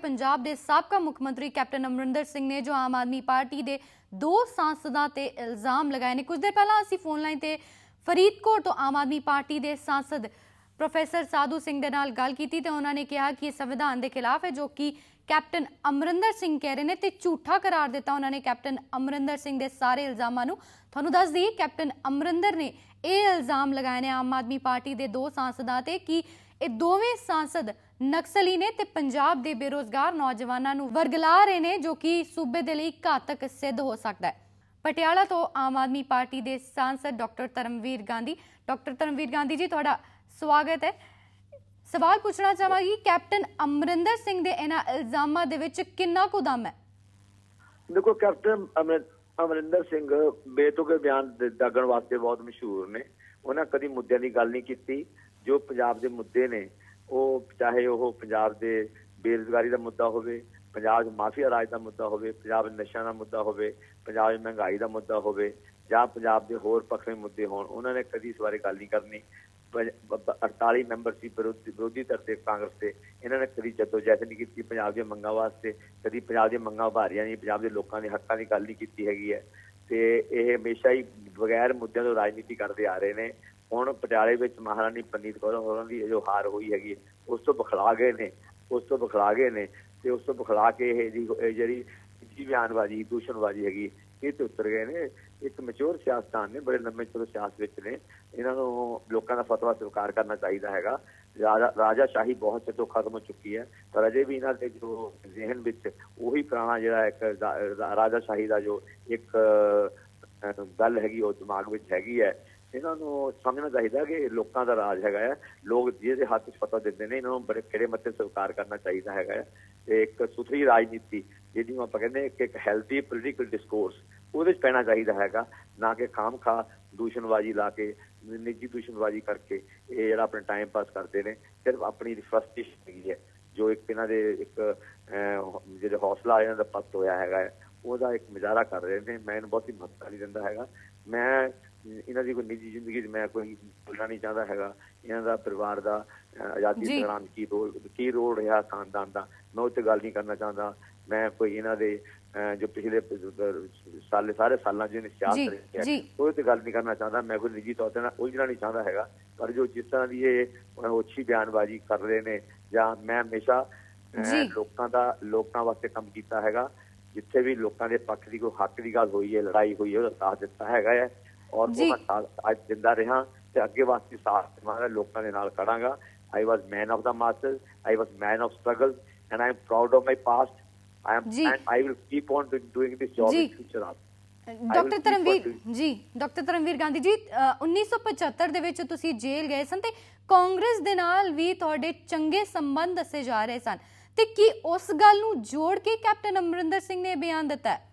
ਪੰਜਾਬ ਦੇ ਸਾਬਕਾ ਮੁੱਖ ਮੰਤਰੀ ਕੈਪਟਨ ਅਮਰਿੰਦਰ ਸਿੰਘ ਨੇ, ਜੋ ਆਮ ਆਦਮੀ ਪਾਰਟੀ ਦੇ ਦੋ ਸਾਂਸਦਾਂ ਤੇ ਇਲਜ਼ਾਮ ਲਗਾਏ ਨੇ, ਕੁਝ ਦੇਰ ਪਹਿਲਾਂ ਅਸੀਂ ਫੋਨ ਲਾਈਨ ਤੇ ਫਰੀਦਕੋਟ ਤੋਂ ਆਮ ਆਦਮੀ ਪਾਰਟੀ ਦੇ ਸਾਂਸਦ ਪ੍ਰੋਫੈਸਰ ਸਾਧੂ ਸਿੰਘ ਦੇ ਨਾਲ ਗੱਲ ਕੀਤੀ ਤੇ ਉਹਨਾਂ ਨੇ ਕਿਹਾ ਕਿ ਇਹ ਸੰਵਿਧਾਨ ਦੇ ਖਿਲਾਫ ਹੈ, ਜੋ ਕਿ ਕੈਪਟਨ ਅਮਰਿੰਦਰ ਸਿੰਘ ਕਹਿ ਰਹੇ ਨੇ ਤੇ ਝੂਠਾ ਕਰਾਰ ਦਿੱਤਾ ਉਹਨਾਂ ਨੇ। ਕੈਪਟਨ ਅਮਰਿੰਦਰ ਸਿੰਘ ਦੇ ਸਾਰੇ ਇਲਜ਼ਾਮਾਂ ਨੂੰ ਤੁਹਾਨੂੰ ਦੱਸ ਦਈਏ, ਕੈਪਟਨ ਅਮਰਿੰਦਰ ਨੇ ਇਹ ਇਲਜ਼ਾਮ ਲਗਾਏ ਨੇ ਆਮ ਆਦਮੀ ਪਾਰਟੀ ਦੇ ਦੋ ਸਾਂਸਦਾਂ ਤੇ ਕਿ ਇਹ ਦੋਵੇਂ ਸਾਂਸਦ ਨਕਸਲੀ ਨੇ ਤੇ ਪੰਜਾਬ ਦੇ ਬੇਰੋਜ਼ਗਾਰ ਨੌਜਵਾਨਾਂ ਨੂੰ ਵਰਗਲਾ ਰਹੇ ਨੇ, ਜੋ ਕਿ ਸੂਬੇ ਦੇ ਲਈ ਘਾਤਕ ਸਿੱਧ ਹੋ ਸਕਦਾ ਹੈ। ਪਟਿਆਲਾ ਤੋਂ ਆਮ ਆਦਮੀ ਪਾਰਟੀ ਦੇ ਸਾਂਸਦ ਡਾਕਟਰ ਧਰਮਵੀਰ ਗਾਂਧੀ। ਡਾਕਟਰ ਧਰਮਵੀਰ ਗਾਂਧੀ ਜੀ, ਤੁਹਾਡਾ ਸਵਾਗਤ ਹੈ। ਸਵਾਲ ਪੁੱਛਣਾ ਚਾਹਾਂਗੀ, ਕੈਪਟਨ ਅਮਰਿੰਦਰ ਸਿੰਘ ਦੇ ਇਹਨਾਂ ਇਲਜ਼ਾਮਾਂ ਦੇ ਵਿੱਚ ਕਿੰਨਾ ਕੁ ਦਮ ਹੈ? ਦੇਖੋ, ਕੈਪਟਨ ਅਮਰਿੰਦਰ ਸਿੰਘ ਬੇਤੁਕੇ ਬਿਆਨ ਦਾਗਣ ਵਾਸਤੇ ਬਹੁਤ ਮਸ਼ਹੂਰ ਨੇ। ਉਹਨਾਂ ਕਦੀ ਮੁੱਦਿਆਂ ਦੀ ਗੱਲ ਨਹੀਂ ਕੀਤੀ। ਜੋ ਪੰਜਾਬ ਦੇ ਮੁੱਦੇ ਨੇ, ਉਹ ਚਾਹੇ ਉਹ ਪੰਜਾਬ ਦੇ ਬੇਰੁਜ਼ਗਾਰੀ ਦਾ ਮੁੱਦਾ ਹੋਵੇ, ਪੰਜਾਬ 'ਚ ਮਾਫੀਆ ਰਾਜ ਦਾ ਮੁੱਦਾ ਹੋਵੇ, ਪੰਜਾਬ 'ਚ ਨਸ਼ਿਆਂ ਦਾ ਮੁੱਦਾ ਹੋਵੇ, ਪੰਜਾਬ 'ਚ ਮਹਿੰਗਾਈ ਦਾ ਮੁੱਦਾ ਹੋਵੇ ਜਾਂ ਪੰਜਾਬ ਦੇ ਹੋਰ ਪੱਖਵੇਂ ਮੁੱਦੇ ਹੋਣ, ਉਹਨਾਂ ਨੇ ਕਦੀ ਇਸ ਬਾਰੇ ਗੱਲ ਨਹੀਂ ਕਰਨੀ। ਪੰਜ- 48 ਮੈਂਬਰ ਸੀ ਵਿਰੋਧੀ ਵਿਰੋਧੀ ਧਿਰ ਦੇ ਕਾਂਗਰਸ ਦੇ, ਇਹਨਾਂ ਨੇ ਕਦੀ ਜਦੋਜਹਿਦ ਨਹੀਂ ਕੀਤੀ, ਪੰਜਾਬ ਦੀਆਂ ਮੰਗਾਂ ਵਾਸਤੇ, ਕਦੀ ਪੰਜਾਬ ਦੀਆਂ ਮੰਗਾਂ ਉਭਾਰੀਆਂ ਨਹੀਂ, ਪੰਜਾਬ ਦੇ ਲੋਕਾਂ ਦੇ ਹੱਕਾਂ ਦੀ ਗੱਲ ਨਹੀਂ ਕੀਤੀ ਹੈਗੀ ਹੈ। ਤੇ ਇਹ ਹਮੇਸ਼ਾ ਹੀ ਬਗੈਰ ਮੁੱਦਿਆਂ ਤੋਂ ਰਾਜਨੀਤੀ ਕਰਦੇ ਆ ਰਹੇ ਨੇ। ਹੁਣ ਪਟਿਆਲੇ ਵਿੱਚ ਮਹਾਰਾਣੀ ਪਨੀਤ ਕੌਰ ਹੋਰਾਂ ਦੀ ਜੋ ਹਾਰ ਹੋਈ ਹੈਗੀ, ਉਸ ਤੋਂ ਬਖਲਾ ਗਏ ਨੇ, ਉਸ ਤੋਂ ਬਖਲਾ ਗਏ ਨੇ ਤੇ ਉਸ ਤੋਂ ਬਖਲਾ ਕੇ ਇਹ ਜੀ, ਇਹ ਜਿਹੜੀ ਬਿਆਨਬਾਜ਼ੀ, ਦੂਸ਼ਣਬਾਜ਼ੀ ਹੈਗੀ, ਇਹ ਤੇ ਉਤਰ ਗਏ ਨੇ। ਇੱਕ ਮੈਚੁਰ ਸਿਆਸਤਦਾਨ ਨੇ, ਬੜੇ ਲੰਮੇ ਚਲੋ ਸਿਆਸਤ ਵਿੱਚ ਨੇ। ਇਹਨਾਂ ਨੂੰ ਲੋਕਾਂ ਦਾ ਫਤਵਾ ਸਵੀਕਾਰ ਕਰਨਾ ਚਾਹੀਦਾ ਹੈਗਾ। ਰਾਜਾ ਰਾਜਾ ਸ਼ਾਹੀ ਬਹੁਤ ਚਿਰ ਤੋਂ ਖਤਮ ਹੋ ਚੁੱਕੀ ਹੈ, ਪਰ ਅਜੇ ਵੀ ਇਹਨਾਂ ਦੇ ਜੋ ਜ਼ਿਹਨ ਵਿੱਚ ਉਹੀ ਪੁਰਾਣਾ ਜਿਹੜਾ ਇੱਕ ਰਾਜਾ ਸ਼ਾਹੀ ਦਾ ਜੋ ਇੱਕ ਗੱਲ ਹੈਗੀ, ਉਹ ਦਿਮਾਗ ਵਿੱਚ ਹੈਗੀ ਹੈ। ਇਹਨਾਂ ਨੂੰ ਸਮਝਣਾ ਚਾਹੀਦਾ ਕਿ ਲੋਕਾਂ ਦਾ ਰਾਜ ਹੈਗਾ ਹੈ। ਲੋਕ ਜਿਹਦੇ ਹੱਥ ਵਿੱਚ ਫਤਵਾ ਦਿੰਦੇ ਨੇ, ਇਹਨਾਂ ਨੂੰ ਬੜੇ ਕਿਹੜੇ ਮੱਥੇ ਸਵੀਕਾਰ ਕਰਨਾ ਚਾਹੀਦਾ ਹੈਗਾ ਹੈ। ਤੇ ਇੱਕ ਸੁਥਰੀ ਰਾਜਨੀਤੀ ਜਿਹਦੀ ਆਪਾਂ ਕਹਿੰਦੇ ਕਿ ਇੱਕ ਹੈਲਥੀ ਪੋਲੀਟੀਕਲ ਡਿਸਕੋਰਸ ਉਹਦੇ ਵਿੱਚ ਪੈਣਾ ਚਾਹੀਦਾ ਹੈਗਾ ਨਾ ਕਿ ਖਾਮਖਾ ਦੂਸ਼ਣਬਾਜ਼ੀ ਲਾ ਕੇ ਨਿੱਜੀ ਦੂਸ਼ਣਬਾਜ਼ੀ ਕਰਕੇ ਇਹ ਜਿਹੜਾ ਆਪਣੇ ਟਾਈਮ ਪਾਸ ਕਰਦੇ ਨੇ ਸਿਰਫ ਆਪਣੀ ਫਰਸਟ੍ਰੇਸ਼ਨ ਹੈਗੀ ਹੈ। ਜੋ ਇੱਕ ਇਹਨਾਂ ਦੇ ਇੱਕ ਜਿਹੜੇ ਹੌਸਲਾ ਇਹਨਾਂ ਦਾ ਪੱਤ ਹੋਇਆ ਹੈਗਾ ਹੈ, ਉਹਦਾ ਇੱਕ ਮੁਜ਼ਾਹਰਾ ਕਰ ਰਹੇ ਨੇ। ਮੈਂ ਇਹਨੂੰ ਬਹੁਤੀ ਮਹੱਤਤਾ ਨਹੀਂ ਦਿੰਦਾ ਹੈਗਾ। ਮੈਂ ਇਹਨਾਂ ਦੀ ਕੋਈ ਨਿੱਜੀ ਜ਼ਿੰਦਗੀ 'ਚ ਮੈਂ ਕੋਈ ਬੋਲਣਾ ਨਹੀਂ ਚਾਹੁੰਦਾ ਹੈਗਾ। ਇਹਨਾਂ ਦਾ ਪਰਿਵਾਰ ਦਾ ਆਜ਼ਾਦੀ। ਦੌਰਾਨ ਕੀ ਰੋਲ ਕੀ ਰੋਲ ਰਿਹਾ ਖਾਨਦਾਨ ਦਾ ਮੈਂ ਉਹ ਤੇ ਗੱਲ ਨਹੀਂ ਕਰਨਾ ਚਾਹੁੰਦਾ। ਮੈਂ ਕੋਈ ਇਹਨਾਂ ਦੇ ਜੋ ਪਿਛਲੇ ਸਾਲੇ ਸਾਰੇ ਸਾਲਾਂ 'ਚ ਇਹਨੇ ਜੀ, ਸਿਆਸਤ ਰਹੀ ਹੈ। ਉਹਦੇ ਤੇ ਗੱਲ ਨਹੀਂ ਕਰਨਾ ਚਾਹੁੰਦਾ ਮੈਂ ਕੋਈ ਨਿੱਜੀ ਤੌਰ ਤੇ ਨਾ ਉਲਝਣਾ ਨਹੀਂ ਚਾਹੁੰਦਾ ਹੈਗਾ ਪਰ ਜੋ ਜਿਸ ਤਰ੍ਹਾਂ ਦੀ ਇਹ ਉੱਚੀ ਬਿਆਨਬਾਜ਼ੀ ਕਰ ਰਹੇ ਨੇ ਜਾਂ ਮੈਂ ਹਮੇਸ਼ਾ। ਲੋਕਾਂ ਦਾ ਲੋਕਾਂ ਵਾਸਤੇ ਕੰਮ ਕੀਤਾ ਹੈਗਾ ਜਿੱਥੇ ਵੀ ਲੋਕਾਂ ਦੇ ਪੱਖ ਦੀ ਕੋਈ ਹੱਕ ਦੀ ਗੱਲ ਹੋਈ ਹੈ ਲੜਾਈ ਹੋਈ ਹੈ ਉਹਦਾ ਸਾਥ ਦਿੱਤਾ ਹੈਗਾ ਹੈ ਔਰ। ਉਹ ਮੈਂ ਅੱਜ ਦਿੰਦਾ ਰਿਹਾ ਤੇ ਅੱਗੇ ਵਾਸਤੇ ਸਾਥ ਦੇਵਾਂਗਾ ਲੋਕਾਂ ਦੇ ਨਾਲ ਖੜਾਂਗਾ I was man of the master I was man of struggle and I am proud of my past am ji. And I will keep on doing this job ji. In future also doctor keep Dharamvir working. Ji doctor Dharamvir Gandhi ji uh, 1975 ਦੇ ਵਿੱਚ ਤੁਸੀਂ ਜੇਲ੍ਹ ਗਏ ਸਨ ਤੇ ਕਾਂਗਰਸ ਦੇ ਨਾਲ ਵੀ ਤੁਹਾਡੇ ਚੰਗੇ ਸੰਬੰਧ ਦੱਸੇ ਜਾ ਰਹੇ ਸਨ ਤੇ ਕੀ ਉਸ ਗੱਲ ਨੂੰ ਜੋੜ ਕੇ ਕੈਪਟਨ ਅਮਰਿੰਦਰ ਸਿੰਘ ਨੇ ਇਹ ਬਿਆਨ ਦਿੱਤਾ ਹੈ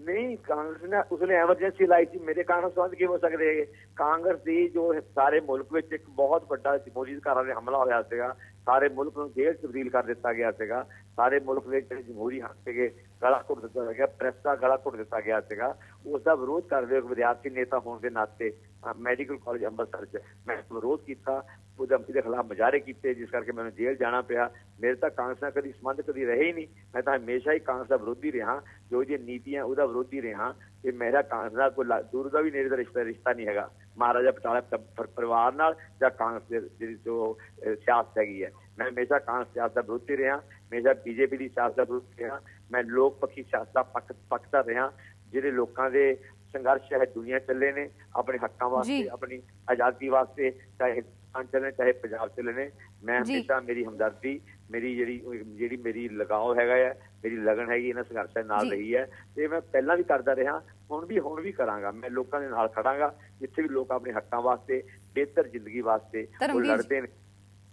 ਨਹੀਂ ਕਾਂਗਰਸ ਨੇ ਉਸਨੇ ਐਮਰਜੈਂਸੀ ਲਾਈ ਸੀ ਮੇਰੇ ਕਾਰਨ ਸੰਬੰਧ ਕੀ ਹੋ ਸਕਦੇ ਹੈਗੇ? ਕਾਂਗਰਸ ਦੀ ਜੋ ਸਾਰੇ ਮੁਲਕ ਵਿੱਚ ਇੱਕ ਬਹੁਤ ਵੱਡਾ ਮੋਦੀ ਸਰਕਾਰਾਂ ਦੇ ਹਮਲਾ ਹੋਇਆ ਸੀਗਾ ਸਾਰੇ ਮੁਲਕ ਨੂੰ ਜੇਲ੍ਹ 'ਚ ਤਬਦੀਲ ਕਰ ਦਿੱਤਾ ਗਿਆ ਸੀਗਾ ਸਾਰੇ ਮੁਲਕ ਦੇ ਜਿਹੜੇ ਜਮਹੂਰੀ ਹੱਕ ਸੀਗੇ ਗਲਾ ਘੁੱਟ ਦਿੱਤਾ ਗਿਆ ਪ੍ਰੈਸ ਦਾ ਗਲਾ ਘੁੱਟ ਦਿੱਤਾ ਗਿਆ ਸੀਗਾ ਉਸ ਦਾ ਵਿਰੋਧ ਕਰਦੇ ਹੋਏ ਇੱਕ ਵਿਦਿਆਰਥੀ ਨੇਤਾ ਹੋਣ ਦੇ ਨਾਤੇ ਮੈਡੀਕਲ ਕਾਲਜ ਅੰਮ੍ਰਿਤਸਰ 'ਚ ਮੈਂ ਵਿਰੋਧ ਕੀਤਾ ਉਹਦਾ ਇਹਦੇ ਖਿਲਾਫ ਮੁਜ਼ਾਹਰੇ ਕੀਤੇ ਜਿਸ ਕਰਕੇ ਮੈਨੂੰ ਜੇਲ੍ਹ ਜਾਣਾ ਪਿਆ ਮੇਰੇ ਤਾਂ ਕਾਂਗਰਸ ਨਾਲ ਕਦੀ ਸੰਬੰਧ ਕਦੀ ਰਹੇ ਹੀ ਨਹੀਂ ਮੈਂ ਤਾਂ ਹਮੇਸ਼ਾ ਹੀ ਕਾਂਗਰਸ ਦਾ ਵਿਰੋਧੀ ਰਿਹਾ ਜੋ ਇਹਦੀਆਂ ਨੀਤੀਆਂ ਉਹਦਾ ਵਿਰੋਧੀ ਰਿਹਾ ਤੇ ਮੇਰਾ ਕਾਂਗਰਸ ਦਾ ਕੋਈ ਲਾ- ਦੂਰ ਦਾ ਵੀ ਨੇੜੇ ਦਾ ਰਿਸ਼ਤਾ ਰਿਸ਼ਤਾ ਨਹੀਂ ਹੈਗਾ ਮਹਾਰਾਜਾ ਪਰ- ਪਰਿਵਾਰ ਨਾਲ ਜਾਂ ਕਾਂਗਰਸ ਦੇ ਜਿਹੜੀ ਜੋ ਸਿਆਸਤ ਹੈਗੀ ਹੈ ਮੈਂ ਹਮੇਸ਼ਾ ਕਾਂਗਰਸ ਸਿਆਸਤ ਦਾ ਵਿਰੋਧੀ ਰਿਹਾ ਹਮੇਸ਼ਾ ਬੀਜੇਪੀ ਦੀ ਸਿਆਸਤ ਦਾ ਵਿਰੋਧੀ ਰਿਹਾ ਮੈਂ ਲੋਕ ਪੱਖੀ ਸਿਆਸਤ ਦਾ ਪੱਖ ਪੱਖਦਾ ਰਿਹਾ ਜਿਹੜੇ ਲੋਕਾਂ ਦੇ ਸੰਘਰਸ਼ ਹੈ ਦੁਨੀਆ ਚੱਲੇ ਨੇ ਆਪਣੇ ਹੱਕਾਂ। ਵਾਸਤੇ ਆਪਣੀ ਆਜ਼ਾਦੀ ਵਾਸਤੇ ਚਾਹੇ ਹਿੰਦੁਸਤਾਨ ਚੱਲੇ ਚਾਹੇ ਪੰਜਾਬ ਚੱਲੇ ਨੇ ਮੈਂ। ਹਮੇਸ਼ਾ ਮੇਰੀ ਹਮਦਰਦੀ ਮੇਰੀ ਜਿਹੜੀ ਜਿਹੜੀ ਮੇਰੀ ਲਗਾਓ ਹੈਗਾ ਹੈ ਮੇਰੀ ਲਗਨ ਹੈਗੀ ਇਹਨਾਂ ਸੰਘਰਸ਼ਾਂ ਨਾਲ। ਰਹੀ ਹੈ ਤੇ ਮੈਂ ਪਹਿਲਾਂ ਵੀ ਕਰਦਾ ਰਿਹਾ ਹੁਣ ਵੀ ਹੁਣ ਵੀ ਕਰਾਂਗਾ। ਮੈਂ ਲੋਕਾਂ ਦੇ ਨਾਲ ਖੜਾਂਗਾ ਜਿੱਥੇ ਵੀ ਲੋਕ ਆਪਣੇ ਹੱਕਾਂ ਵਾਸਤੇ ਬਿਹਤਰ ਜ਼ਿੰਦਗੀ ਵਾਸਤੇ ਉਹ। ਲੜਦੇ ਨੇ।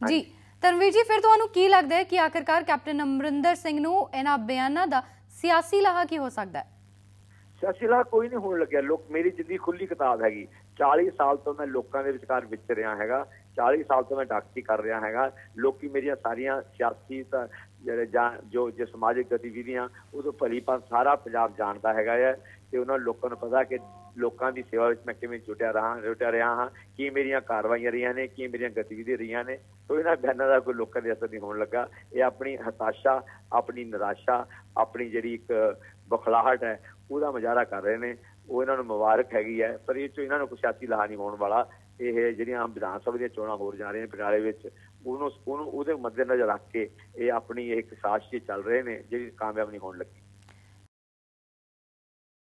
ਜੀ ਧਰਮਵੀਰ ਜੀ ਫਿਰ ਤੁਹਾਨੂੰ ਕੀ ਲੱਗਦਾ ਹੈ ਕਿ ਆਖਿਰਕਾਰ ਕੈਪਟਨ ਅਮਰਿੰਦਰ ਸਿੰਘ ਨੂੰ ਇਹਨਾਂ ਬਿਆਨਾਂ ਦਾ ਸਿਆਸੀ ਲਾਹਾ ਕੀ ਹੋ ਸਕਦਾ ਹੈ? ਸਿਆਸੀਲਾ ਕੋਈ ਨਹੀਂ ਹੋਣ ਲੱਗਿਆ। ਲੋਕ ਮੇਰੀ ਜ਼ਿੰਦਗੀ ਖੁੱਲੀ ਕਿਤਾਬ ਹੈਗੀ। 40 ਸਾਲ ਤੋਂ ਮੈਂ ਲੋਕਾਂ ਦੇ ਵਿਚਕਾਰ ਵਿਚ ਰਿਹਾ ਹੈਗਾ। 40 ਸਾਲ ਤੋਂ ਮੈਂ ਡਾਕਟਰੀ ਕਰ ਰਿਹਾ ਹੈਗਾ। ਲੋਕੀ ਮੇਰੀਆਂ ਸਾਰੀਆਂ ਸਿਆਸੀ ਜਿਹੜੇ ਜਾਂ ਜੋ ਜੋ ਸਮਾਜਿਕ ਗਤੀਵਿਧੀਆਂ, ਉਹ ਤੋਂ ਭਲੀ ਸਾਰਾ ਪੰਜਾਬ ਜਾਣਦਾ ਹੈਗਾ ਹੈ ਤੇ ਉਹਨਾਂ ਲੋਕਾਂ ਨੂੰ ਪਤਾ ਕਿ ਲੋਕਾਂ ਦੀ ਸੇਵਾ ਵਿੱਚ ਮੈਂ ਕਿਵੇਂ ਜੁਟਿਆ ਰਹਾ ਜੁਟਿਆ ਰਿਹਾ ਹਾਂ, ਕੀ ਮੇਰੀਆਂ ਕਾਰਵਾਈਆਂ ਰਹੀਆਂ ਨੇ, ਕੀ ਮੇਰੀਆਂ ਗਤੀਵਿਧੀਆਂ ਰਹੀਆਂ ਨੇ ਤੋਂ ਇਹਨਾਂ ਬਿਆਨਾਂ ਦਾ ਕੋਈ ਲੋਕਾਂ ਦੇ ਅਸਰ ਨਹੀਂ ਹੋਣ ਲੱਗਾ। ਇਹ ਆਪਣੀ ਹਤਾਸ਼ਾ, ਆਪਣੀ ਨਿਰਾਸ਼ਾ, ਆਪਣੀ ਜਿਹੜੀ ਇੱਕ ਬਖਲਾਹਟ ਹੈ, ਉਹਦਾ ਮੁਜ਼ਾਹਰਾ ਕਰ ਰਹੇ ਨੇ। ਉਹ ਇਹਨਾਂ ਨੂੰ ਮੁਬਾਰਕ ਹੈਗੀ ਹੈ, ਪਰ ਇਹ ਚੋਂ ਇਹਨਾਂ ਨੂੰ ਕੋਈ ਸਿਆਸੀ ਲਾਹਾ ਨਹੀਂ ਹੋਣ ਵਾਲਾ। ਇਹ ਜਿਹੜੀਆਂ ਵਿਧਾਨ ਸਭਾ ਦੀਆਂ ਚੋਣਾਂ ਹੋਰ ਜਾ ਰਹੀਆਂ ਨੇ ਪਟਿਆਲੇ ਵਿੱਚ, ਉਹਨੂੰ ਉਹਨੂੰ, ਉਹਦੇ ਮੱਦੇਨਜ਼ਰ ਰੱਖ ਕੇ ਇਹ ਆਪਣੀ ਇਹ ਇੱਕ ਸਾਜ਼ਿਸ਼ ਚੱਲ ਰਹੇ ਨੇ, ਜਿਹੜੀ ਕਾਮਯਾਬ ਨਹੀਂ ਹੋਣ ਲੱਗੀ।